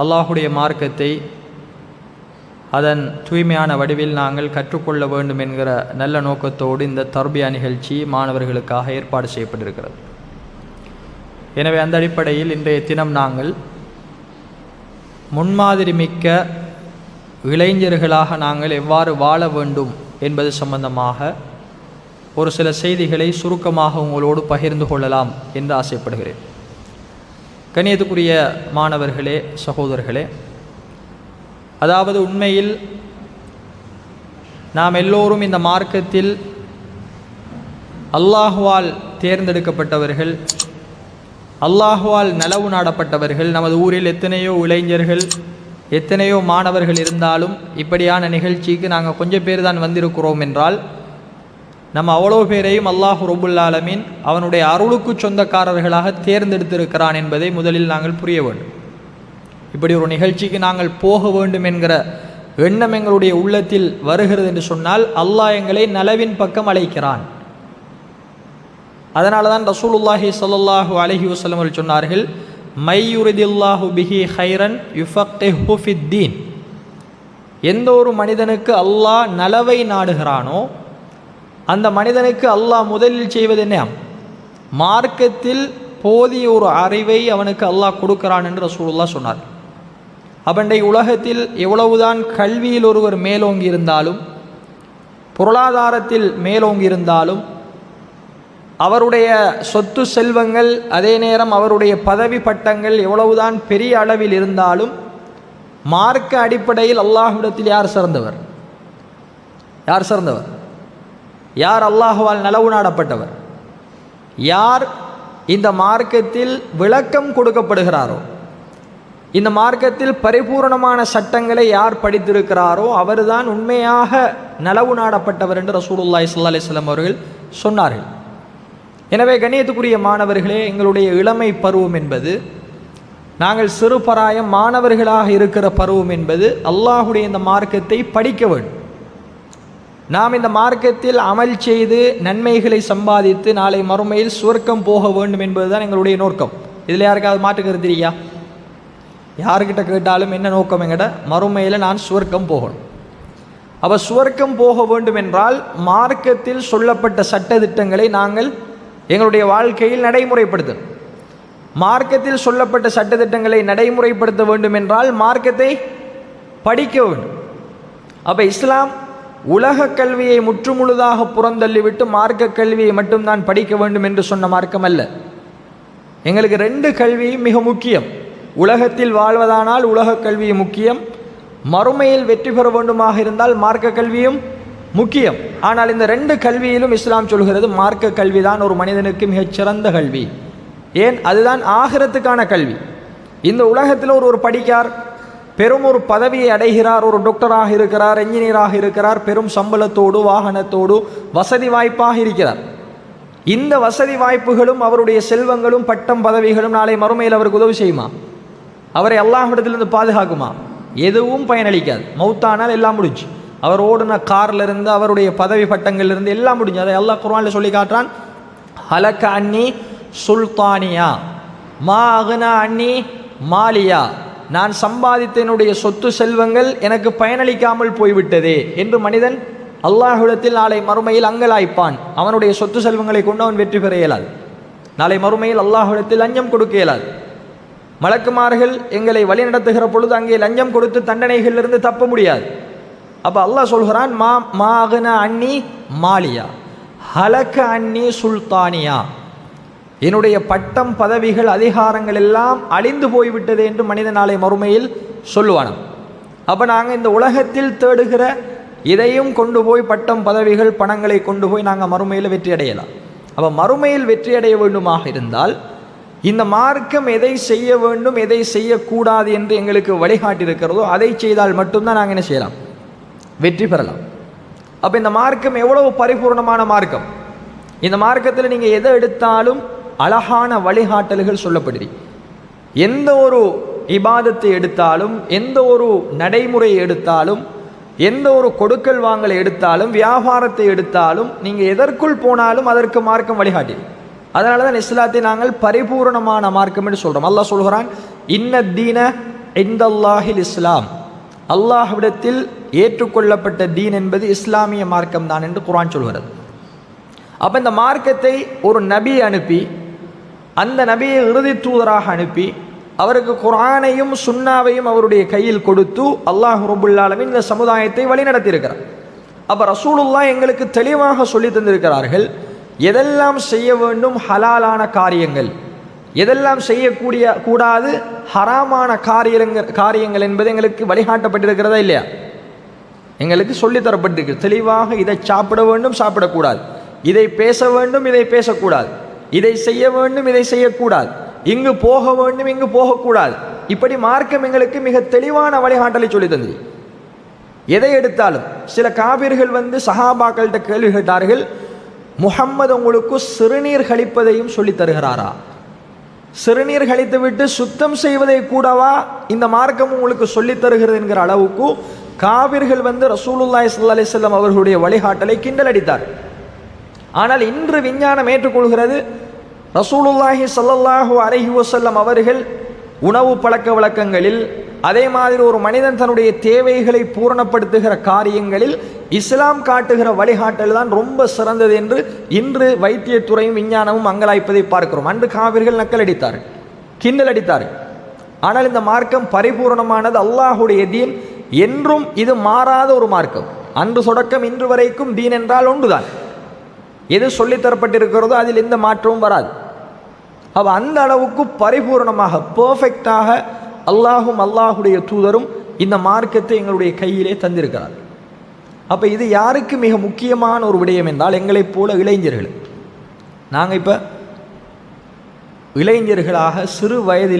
அல்லாஹுடைய மார்க்கத்தை அதன் தூய்மையான வடிவில் நாங்கள் கற்றுக்கொள்ள வேண்டும் என்கிற நல்ல நோக்கத்தோடு இந்த தர்பியா நிகழ்ச்சி மாணவர்களுக்காக ஏற்பாடு செய்யப்பட்டிருக்கிறது. எனவே அந்த அடிப்படையில் இன்றைய தினம் நாங்கள் முன்மாதிரி மிக்க இளைஞர்களாக நாங்கள் எவ்வாறு வாழ வேண்டும் என்பது சம்பந்தமாக ஒரு சில செய்திகளை சுருக்கமாக உங்களோடு பகிர்ந்து கொள்ளலாம் என்று ஆசைப்படுகிறேன். கணியத்துக்குரிய மாணவர்களே சகோதரர்களே அதாவது உண்மையில் நாம் எல்லோரும் இந்த மார்க்கத்தில் அல்லாஹுவால் தேர்ந்தெடுக்கப்பட்டவர்கள் அல்லாஹுவால் நலவு நாடப்பட்டவர்கள் நமது ஊரில் எத்தனையோ இளைஞர்கள் எத்தனையோ மாணவர்கள் இருந்தாலும் இப்படியான நிகழ்ச்சிக்கு நாங்கள் கொஞ்சம் பேர் தான் வந்திருக்கிறோம் என்றால் நம்ம அவ்வளோ பேரையும் அல்லாஹு ரபுல்லாலமீன் அவனுடைய அருளுக்கு சொந்தக்காரர்களாக தேர்ந்தெடுத்திருக்கிறான் என்பதை முதலில் நாங்கள் புரிய வேண்டும். இப்படி ஒரு நிகழ்ச்சிக்கு நாங்கள் போக வேண்டும் என்கிற எண்ணம் எங்களுடைய உள்ளத்தில் வருகிறது என்று சொன்னால் அல்லாஹ் எங்களை நலவின் பக்கம் அழைக்கிறான். அதனால தான் ரசூலுல்லாஹி சல்லாஹூ அலஹி வஸல்லம் அவர்கள் சொன்னார்கள் மையுரிதில்லாஹு பிஹி ஹைரன் யுஃபக்ஹு எந்த ஒரு மனிதனுக்கு அல்லாஹ் நலவை நாடுகிறானோ அந்த மனிதனுக்கு அல்லாஹ் முதலில் செய்வது என்ன? மார்க்கத்தில் போதிய ஒரு அறிவை அவனுக்கு அல்லாஹ் கொடுக்கிறான் என்று ரசூலுல்லா சொன்னார். அவண்டை உலகத்தில் எவ்வளவுதான் கல்வியில் ஒருவர் மேலோங்கி இருந்தாலும் பொருளாதாரத்தில் மேலோங்கி இருந்தாலும் அவருடைய சொத்து செல்வங்கள் அதே நேரம் அவருடைய பதவி பட்டங்கள் எவ்வளவுதான் பெரிய அளவில் இருந்தாலும் மார்க்க அடிப்படையில் அல்லாஹ்விடத்தில் யார் சிறந்தவர்? யார் சிறந்தவர்? யார் அல்லாஹுவால் நலவு நாடப்பட்டவர்? யார் இந்த மார்க்கத்தில் விளக்கம் கொடுக்கப்படுகிறாரோ இந்த மார்க்கத்தில் பரிபூரணமான சட்டங்களை யார் படித்திருக்கிறாரோ அவர்தான் உண்மையாக நலவு நாடப்பட்டவர் என்று ரசூலுல்லாய் சல்லா அலிஸ்லாம் அவர்கள் சொன்னார்கள். எனவே கணியத்துக்குரிய மாணவர்களே எங்களுடைய இளமை பருவம் என்பது நாங்கள் சிறு பராயம் மாணவர்களாக இருக்கிற பருவம் என்பது அல்லாஹுடைய இந்த மார்க்கத்தை படிக்க வேண்டும். நாம் இந்த மார்க்கத்தில் அமல் செய்து நன்மைகளை சம்பாதித்து நாளை மறுமையில் சுவர்க்கம் போக வேண்டும் என்பதுதான் எங்களுடைய நோக்கம். இதில் யாருக்காவது மாற்றுக்கிறது தெரியா யாருக்கிட்ட கேட்டாலும் என்ன நோக்கம் எங்கிட்ட மறுமையில் நான் சுவர்க்கம் போகணும். அப்போ சுவர்க்கம் போக வேண்டும் என்றால் மார்க்கத்தில் சொல்லப்பட்ட சட்டத்திட்டங்களை நாங்கள் எங்களுடைய வாழ்க்கையில் நடைமுறைப்படுத்தணும். மார்க்கத்தில் சொல்லப்பட்ட சட்டத்திட்டங்களை நடைமுறைப்படுத்த வேண்டும் என்றால் மார்க்கத்தை படிக்க வேண்டும். அப்போ இஸ்லாம் உலக கல்வியை முற்றுமுழுதாக புறந்தள்ளிவிட்டு மார்க்க கல்வியை மட்டும்தான் படிக்க வேண்டும் என்று சொன்ன மார்க்கம் அல்ல எங்களுக்கு ரெண்டு கல்வியும் மிக முக்கியம். உலகத்தில் வாழ்வதானால் உலக கல்வி முக்கியம். மறுமையில் வெற்றி பெற வேண்டுமாக இருந்தால் மார்க்க கல்வியும் முக்கியம். ஆனால் இந்த ரெண்டு கல்வியிலும் இஸ்லாம் சொல்கிறது மார்க்க கல்வி தான் ஒரு மனிதனுக்கு மிகச்சிறந்த கல்வி. ஏன்? அதுதான் ஆகிரத்துக்கான கல்வி. இந்த உலகத்தில் ஒரு ஒரு படிக்கார் பெரும் ஒரு பதவியை அடைகிறார் ஒரு டாக்டராக இருக்கிறார் என்ஜினியராக இருக்கிறார் பெரும் சம்பளத்தோடு வாகனத்தோடு வசதி வாய்ப்பாக இருக்கிறார். இந்த வசதி வாய்ப்புகளும் அவருடைய செல்வங்களும் பட்டம் பதவிகளும் நாளை மறுமையில் அவருக்கு உதவி செய்யுமா? அவரை எல்லாவிடத்திலிருந்து பாதுகாக்குமா? எதுவும் பயனளிக்காது. மௌத்தானால் எல்லாம் முடிஞ்சு. அவர் ஓடின கார்ல இருந்து அவருடைய பதவி பட்டங்கள்ல இருந்து எல்லாம் முடிஞ்சு. அதை எல்லா குர்ஆன்ல சொல்லி காட்டுறான் ஹலக்க அன்னி சுல்தானியா மா அகுனா அன்னி மாலியா. நான் சம்பாதித்த என்னுடைய சொத்து செல்வங்கள் எனக்கு பயனளிக்காமல் போய்விட்டதே என்று மனிதன் அல்லாஹ்விடத்தில் நாளை மறுமையில் அங்கலாய்ப்பான். அவனுடைய சொத்து செல்வங்களை கொண்டு அவன் வெற்றி பெற இயலாது. நாளை மறுமையில் அல்லாஹ்விடத்தில் லஞ்சம் கொடுக்க இயலாது. மலக்குமார்கள் எங்களை வழிநடத்துகிற பொழுது அங்கே லஞ்சம் கொடுத்து தண்டனைகளிலிருந்து தப்ப முடியாது. அப்போ அல்லாஹ் சொல்கிறான் மா மாகன அன்னி மாலியா ஹலக்க அன்னி சுல்தானியா. என்னுடைய பட்டம் பதவிகள் அதிகாரங்கள் எல்லாம் அழிந்து போய்விட்டது என்று மனித நாளை மறுமையில் சொல்லுவானாம். அப்போ நாங்கள் இந்த உலகத்தில் தேடுகிற இதையும் கொண்டு போய் பட்டம் பதவிகள் பணங்களை கொண்டு போய் நாங்கள் மறுமையில் வெற்றி அடையலாம். அப்போ மறுமையில் வெற்றி அடைய வேண்டுமாக இருந்தால் இந்த மார்க்கம் எதை செய்ய வேண்டும் எதை செய்யக்கூடாது என்று எங்களுக்கு வழிகாட்டியிருக்கிறதோ அதை செய்தால் மட்டும்தான் நாங்கள் என்ன செய்யலாம்? வெற்றி பெறலாம். அப்போ இந்த மார்க்கம் எவ்வளவு பரிபூர்ணமான மார்க்கம்? இந்த மார்க்கத்தில் நீங்கள் எதை எடுத்தாலும் அழகான வழிகாட்டல்கள் சொல்லப்படுது எந்த ஒரு இபாதத்தை எடுத்தாலும் எந்த ஒரு நடைமுறையை எடுத்தாலும் எந்த ஒரு கொடுக்கல் வாங்கலை எடுத்தாலும் வியாபாரத்தை எடுத்தாலும் நீங்கள் எதற்குள் போனாலும் அதற்கு மார்க்கம் வழிகாட்டி. அதனால தான் இஸ்லாத்தை நாங்கள் பரிபூரணமான மார்க்கம் என்று சொல்கிறோம் அல்லாஹ் சொல்கிறான் இன்ன தீன இந்தல்லாஹில் இஸ்லாம். அல்லாஹ்விடத்தில் ஏற்றுக்கொள்ளப்பட்ட தீன் என்பது இஸ்லாமிய மார்க்கம் தான் என்று குரான் சொல்கிறது. அப்போ இந்த மார்க்கத்தை ஒரு நபி அனுப்பி அந்த நபியை இறுதி தூதராக அனுப்பி அவருக்கு குரானையும் சுன்னாவையும் அவருடைய கையில் கொடுத்து அல்லாஹ் ரபுல்லாலமின் இந்த சமுதாயத்தை வழிநடத்தியிருக்கிறார். அப்போ ரசூலுல்லா எங்களுக்கு தெளிவாக சொல்லி தந்திருக்கிறார்கள் எதெல்லாம் செய்ய வேண்டும் ஹலாலான காரியங்கள் எதெல்லாம் செய்யக்கூடிய கூடாது ஹராமான காரியங்கள் காரியங்கள் என்பது எங்களுக்கு வழிகாட்டப்பட்டிருக்கிறதா இல்லையா? எங்களுக்கு சொல்லித் தரப்பட்டிருக்கு. தெளிவாக இதை சாப்பிட வேண்டும் சாப்பிடக்கூடாது. இதை பேச வேண்டும் இதை பேசக்கூடாது. இதை செய்ய வேண்டும் இதை செய்யக்கூடாது. இங்கு போக வேண்டும் இங்கு போகக்கூடாது. இப்படி மார்க்கம் எங்களுக்கு மிக தெளிவான வழிகாட்டலை சொல்லி தந்தது. எதை எடுத்தாலும் சில காபிர்கள் வந்து சஹாபாக்கள்கிட்ட கேள்வி கேட்டார்கள் முஹம்மது உங்களுக்கு சிறுநீர் கழிப்பதையும் சொல்லி தருகிறாரா? சிறுநீர் கழித்து விட்டு சுத்தம் செய்வதை கூடவா இந்த மார்க்கம் உங்களுக்கு சொல்லித் தருகிறது என்கிற அளவுக்கு காவிர்கள் வந்து ரசூலுல்லாய் சல்லா அலிசல்லாம் அவர்களுடைய வழிகாட்டலை கிண்டல் அடித்தார் ஆனால் இன்று விஞ்ஞானம் ஏற்றுக்கொள்கிறது. ரசூலுல்லாஹி சல்லல்லாஹு அலஹி வசல்லம் அவர்கள் உணவு பழக்க வழக்கங்களில் அதே மாதிரி ஒரு மனிதன் தன்னுடைய தேவைகளை பூரணப்படுத்துகிற காரியங்களில் இஸ்லாம் காட்டுகிற வழிகாட்டல் தான் ரொம்ப சிறந்தது என்று இன்று வைத்தியத்துறையும் விஞ்ஞானமும் அங்கலாய்ப்பதை பார்க்கிறோம். அன்று காவிர்கள் நக்கல் அடித்தார் கிண்டல் அடித்தார்கள். ஆனால் இந்த மார்க்கம் பரிபூரணமானது அல்லாஹுடைய தீன் என்றும் இது மாறாத ஒரு மார்க்கம். அன்று தொடக்கம் இன்று வரைக்கும் தீன் என்றால் ஒன்றுதான். எது சொல்லித்தரப்பட்டிருக்கிறதோ அதில் எந்த மாற்றமும் வராது. அவ அந்த அளவுக்கு பரிபூரணமாக பர்ஃபெக்டாக அல்லாஹும் அல்லாஹுடைய தூதரும் இந்த மார்க்கத்தை எங்களுடைய கையிலே தந்திருக்கிறார். அப்போ இது யாருக்கு மிக முக்கியமான ஒரு விடயம் என்றால் எங்களைப் போல இளைஞர்கள். நாங்கள் இப்போ இளைஞர்களாக சிறு வயதில்